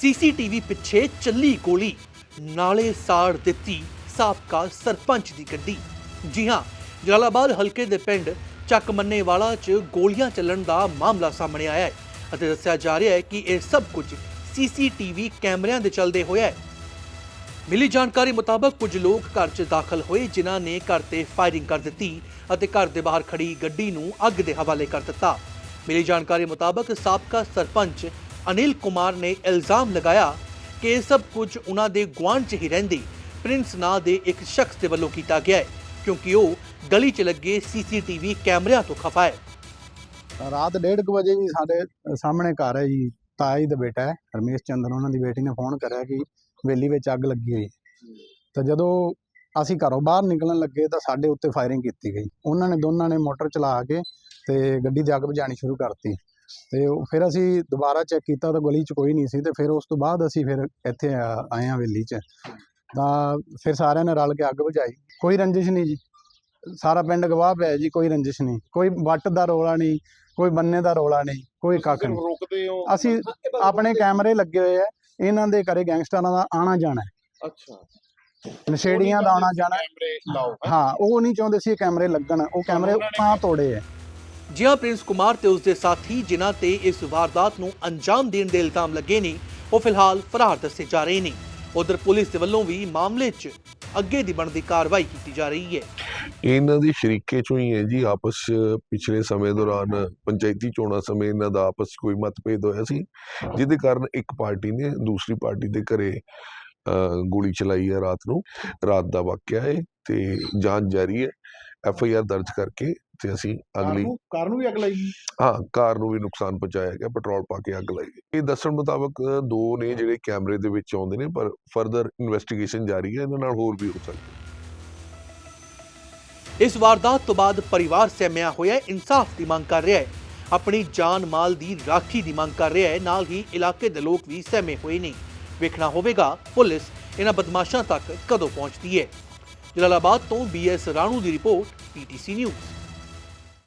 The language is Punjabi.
ਸੀਸੀਟੀਵੀ ਪਿੱਛੇ ਚੱਲੀ ਗੋਲੀ। ਨਾਲੇ ਸਾੜ ਦਿੱਤੀ ਸਾਬਕਾ ਸਰਪੰਚ ਦੀ ਗੱਡੀ। ਜੀ ਹਾਂ, ਜਲਾਲਾਬਾਦ ਹਲਕੇ ਦੇ ਪਿੰਡ ਚੱਕ ਮੰਨੇਵਾਲਾ 'ਚ ਗੋਲੀਆਂ ਚੱਲਣ ਦਾ ਮਾਮਲਾ ਸਾਹਮਣੇ ਆਇਆ ਹੈ ਅਤੇ ਦੱਸਿਆ ਜਾ ਰਿਹਾ ਹੈ ਕਿ ਇਹ ਸਭ ਕੁਝ ਸੀਸੀਟੀਵੀ ਕੈਮਰਿਆਂ ਦੇ ਚੱਲਦੇ ਹੋਇਆ ਹੈ। ਮਿਲੀ ਜਾਣਕਾਰੀ ਮੁਤਾਬਕ ਕੁਝ ਲੋਕ ਘਰ 'ਚ ਦਾਖਲ ਹੋਏ ਜਿਨ੍ਹਾਂ ਨੇ ਘਰ ਤੇ ਫਾਇਰਿੰਗ ਕਰ ਦਿੱਤੀ ਅਤੇ ਘਰ ਦੇ ਬਾਹਰ ਖੜੀ ਗੱਡੀ ਨੂੰ ਅੱਗ ਦੇ ਹਵਾਲੇ ਕਰ ਦਿੱਤਾ। ਮਿਲੀ ਜਾਣਕਾਰੀ ਮੁਤਾਬਕ ਸਾਬਕਾ ਸਰਪੰਚ ਅਨਿਲ ਕੁਮਾਰ ਨੇ ਇਲਜ਼ਾਮ ਲਗਾਇਆ ਕਿ ਇਹ ਸਭ ਕੁਝ ਉਹਨਾਂ ਦੇ ਗੁਆਂਢ 'ਚ ਹੀ ਰਹਿੰਦੇ ਪ੍ਰਿੰਸ ਨਾਂ ਦੇ ਇੱਕ ਸ਼ਖਸ ਦੇ ਵੱਲੋਂ ਕੀਤਾ ਗਿਆ ਹੈ, ਕਿਉਂਕਿ ਉਹ ਗਲੀ 'ਚ ਲੱਗੇ ਸੀਸੀਟੀਵੀ ਕੈਮਰਿਆਂ ਤੋਂ ਖਫਾ ਹੈ। ਰਾਤ 1:30 ਵਜੇ ਜੀ ਸਾਡੇ ਸਾਹਮਣੇ ਘਰ ਹੈ ਜੀ ਤਾਇਆ ਜੀ ਦਾ ਬੇਟਾ ਹੈ, ਰਮੇਸ਼ ਚੰਦਰ ਉਹਨਾਂ ਦੀ ਬੇਟੀ ਨੇ ਫੋਨ ਕਰਿਆ ਕਿ ਵੇਲੀ ਵਿੱਚ ਅੱਗ ਲੱਗੀ ਹੋਈ ਤਾਂ ਜਦੋਂ ਅਸੀਂ ਘਰੋਂ ਬਾਹਰ ਨਿਕਲਣ ਲੱਗੇ ਤਾਂ ਸਾਡੇ ਉੱਤੇ ਫਾਇਰਿੰਗ ਕੀਤੀ ਗਈ। ਉਹਨਾਂ ਨੇ ਦੋਨਾਂ ਨੇ ਮੋਟਰ ਚਲਾ ਕੇ ਤੇ ਗੱਡੀ ਦੀ ਅੱਗ ਬੁਝਾਉਣੀ ਸ਼ੁਰੂ ਕਰਤੀ। ਤੇ ਫਿਰ ਅਸੀਂ ਦੁਬਾਰਾ ਚੈੱਕ ਕੀਤਾ ਤਾਂ ਗਲੀ 'ਚ ਕੋਈ ਨਹੀਂ ਸੀ ਤੇ ਫਿਰ ਉਸ ਤੋਂ ਬਾਅਦ ਅਸੀਂ ਫਿਰ ਇੱਥੇ ਆ- ਆਏ ਹਾਂ ਵੇਲੀ 'ਚ। ਤਾਂ ਫਿਰ ਸਾਰਿਆਂ ਨੇ ਰਲ ਕੇ ਅੱਗ ਬੁਝਾਈ। ਕੋਈ ਰੰਜਿਸ਼ ਨਹੀਂ ਜੀ। ਸਾਰਾ ਪਿੰਡ ਗਵਾਹ ਪਿਆ ਜੀ ਕੋਈ ਰੰਜਿਸ਼ ਨਹੀਂ। ਕੋਈ ਵੱਟ ਦਾ ਰੋਲਾ ਨਹੀਂ ਕੋਈ ਬੰਨੇ ਦਾ ਰੋਲਾ ਨਹੀਂ ਕੋਈ ਕੱਖ ਨਹੀਂ। ਰੁਕਦੇ ਹੋ? ਅਸੀਂ ਆਪਣੇ ਕੈਮਰੇ ਲੱਗੇ ਹੋਏ ਆ। ਇਹਨਾਂ ਦੇ ਘਰੇ ਗੈਂਗਸਟਰਾਂ ਦਾ ਆਣਾ ਜਾਣਾ ਹੈ। ਅੱਛਾ। ਨਸ਼ੇੜੀਆਂ ਦਾ ਆਣਾ ਜਾਣਾ ਹੈ। ਉਹ ਨਹੀਂ ਚਾਹੁੰਦੇ ਸੀ ਕੈਮਰੇ ਲੱਗਣ। ਉਹ ਕੈਮਰੇ ਤਾਂ ਤੋੜੇ ਆ। ਜੀ ਪ੍ਰਿੰਸ ਕੁਮਾਰ ਤੇ ਉਸ ਦੇ ਸਾਥੀ, ਜਿਨ੍ਹਾਂ ਤੇ ਇਸ ਵਾਰਦਾਤ ਨੂੰ ਅੰਜਾਮ ਦੇਣ ਦੇ ਇਲਜ਼ਾਮ ਲੱਗੇ ਨੇ, ਉਹ ਫਿਲਹਾਲ ਫਰਾਰ ਦੱਸੇ ਜਾ ਰਹੇ ਨੇ। ਉਧਰ ਪੁਲਿਸ ਦੇ ਵੱਲੋਂ ਵੀ ਮਾਮਲੇ 'ਚ ਅੱਗੇ ਦੀ ਬਣਦੀ ਕਾਰਵਾਈ ਕੀਤੀ ਜਾ ਰਹੀ ਹੈ। ਇਹਨਾਂ ਦੀ ਸ਼ਰੀਕੇ ਚੋਂ ਹੀ ਹੈ ਜੀ, ਆਪਸ 'ਚ ਪਿਛਲੇ ਸਮੇਂ ਦੌਰਾਨ ਪੰਚਾਇਤੀ ਚੋਣਾਂ ਸਮੇਂ ਇਹਨਾਂ ਦਾ ਆਪਸ 'ਚ ਕੋਈ ਮਤਭੇਦ ਹੋਇਆ ਸੀ, ਜਿਹਦੇ ਕਾਰਨ ਇੱਕ ਪਾਰਟੀ ਨੇ ਦੂਸਰੀ ਪਾਰਟੀ ਦੇ ਘਰੇ ਗੋਲੀ ਚਲਾਈ ਹੈ ਰਾਤ ਨੂੰ। ਰਾਤ ਦਾ ਵਾਕਿਆ ਹੈ ਤੇ ਜਾਂਚ ਜਾਰੀ ਹੈ। ਐਫ ਆਈ ਆਰ ਦਰਜ ਕਰਕੇ ਤੇ ਅਸੀਂ ਅਗਲੀ ਕਾਰ ਨੂੰ ਵੀ ਅਗ ਲਾਈ ਹਾਂ ਕਾਰ ਨੂੰ ਵੀ ਨੁਕਸਾਨ ਪਹੁੰਚਾਇਆ ਗਿਆ ਪੈਟਰੋਲ ਪਾ ਕੇ ਅੱਗ ਲਾਈ ਗਈ। ਇਹ ਦੱਸਣ ਮੁਤਾਬਕ ਦੋ ਨੇ ਜਿਹੜੇ ਕੈਮਰੇ ਦੇ ਵਿੱਚ ਆਉਂਦੇ ਨੇ ਪਰ ਫਰਦਰ ਇਨਵੈਸਟੀਗੇਸ਼ਨ ਜਾਰੀ ਹੈ ਇਹਨਾਂ ਨਾਲ ਹੋਰ ਵੀ ਹੋ ਸਕਦਾ ਇਸ ਵਾਰਦਾਤ ਤੋਂ ਬਾਅਦ ਪਰਿਵਾਰ ਸਹਿਮਿਆ ਹੋਇਆ ਇਨਸਾਫ ਦੀ ਮੰਗ ਕਰ ਰਿਹਾ ਹੈ। ਆਪਣੀ ਜਾਨ ਮਾਲ ਦੀ ਰਾਖੀ ਦੀ ਮੰਗ ਕਰ ਰਿਹਾ ਹੈ ਨਾਲ ਹੀ ਇਲਾਕੇ ਦੇ ਲੋਕ ਵੀ ਸਹਿਮੇ ਹੋਏ ਨੇ। ਵੇਖਣਾ ਹੋਵੇਗਾ ਪੁਲਿਸ ਇਹਨਾਂ ਬਦਮਾਸ਼ਾਂ ਤੱਕ ਕਦੋਂ ਪਹੁੰਚਦੀ ਹੈ। ਜਲਾਲਾਬਾਦ ਤੋਂ ਬੀਐਸ ਰਾਣੂ ਦੀ ਰਿਪੋਰਟ PTC News.